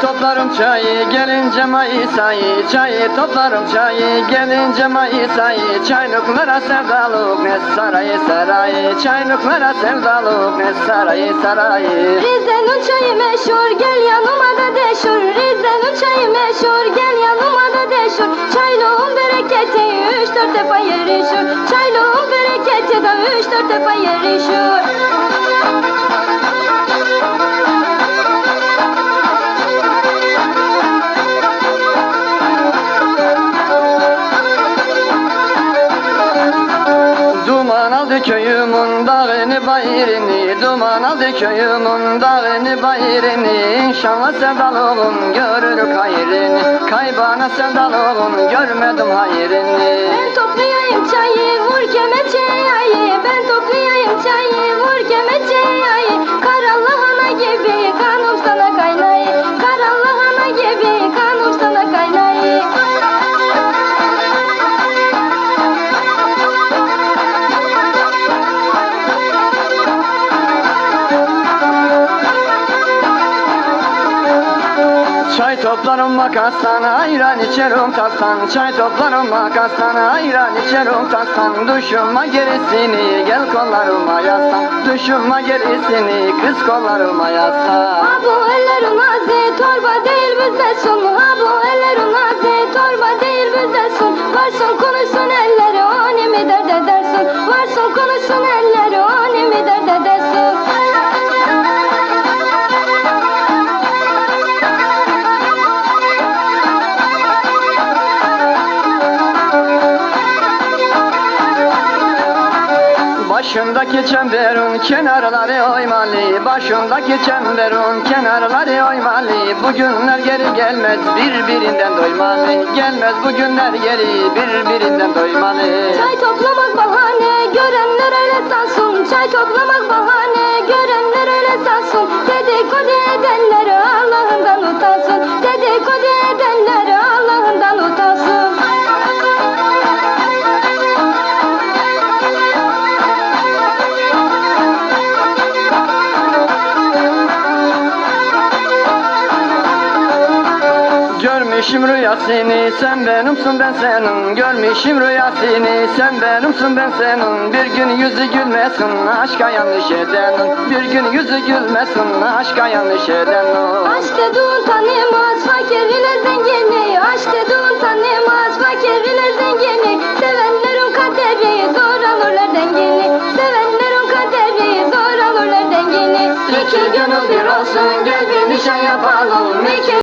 toplarım çayı gelince Mayıs ayı Çayı toplarım çayı gelince Mayıs ayı Çaylıklara sevdalık ne sarayı sarayı. Çaylıklara sevdalık ne sarayı sarayı. Rize'nin çayı meşhur gel yanıma da deşur. Rize'nin çayı meşhur gel yanıma da deşur. Çaylığın bereketi üç dört defa yerişur Çaylığın bereketi de üç dört defa yerişur Duman aldı köyümün dağını bayırını Duman aldı köyümün dağını bayırını İnşallah sevdalığım görür hayrını Kaybana sevdalığım görmedim hayrını Ben toplayayım çayı vur kemeçeye yayı Ben toplayayım Çay toplarım makastan ayran içerim tastan Çay toplarım makastan ayran içerim tastan Düşünme gerisini gel kollarıma yaslan. Düşünme gerisini kız kollarıma yaslan. Ha bu ellerin azı torba değil bizde sun Ha bu ellerin azı torba değil bizde sun Varsın Başındaki çemberin kenarları oymalı Başındaki çemberin kenarları oymalı Bugünler geri gelmez birbirinden doymalı Gelmez bugünler geri birbirinden doymalı Çay toplamak bahane görenler öyle sansın Çay toplamak bahane Görmüşüm rüyasını sen benimsin ben senin. Görmüşüm rüyasını sen benimsin ben senin. Bir gün yüzü gülmesin aşka yanlış edenin Bir gün yüzü gülmesin aşka yanlış edenin Aşk dediğin tanımaz fakir ile zengini Aşk dediğin tanımaz fakir ile zengini Sevenlerin kaderi zor alırlar dengini Sevenlerin kaderi zor alırlar dengini İki gönül bir olsun gel bir nişan yapalım. İki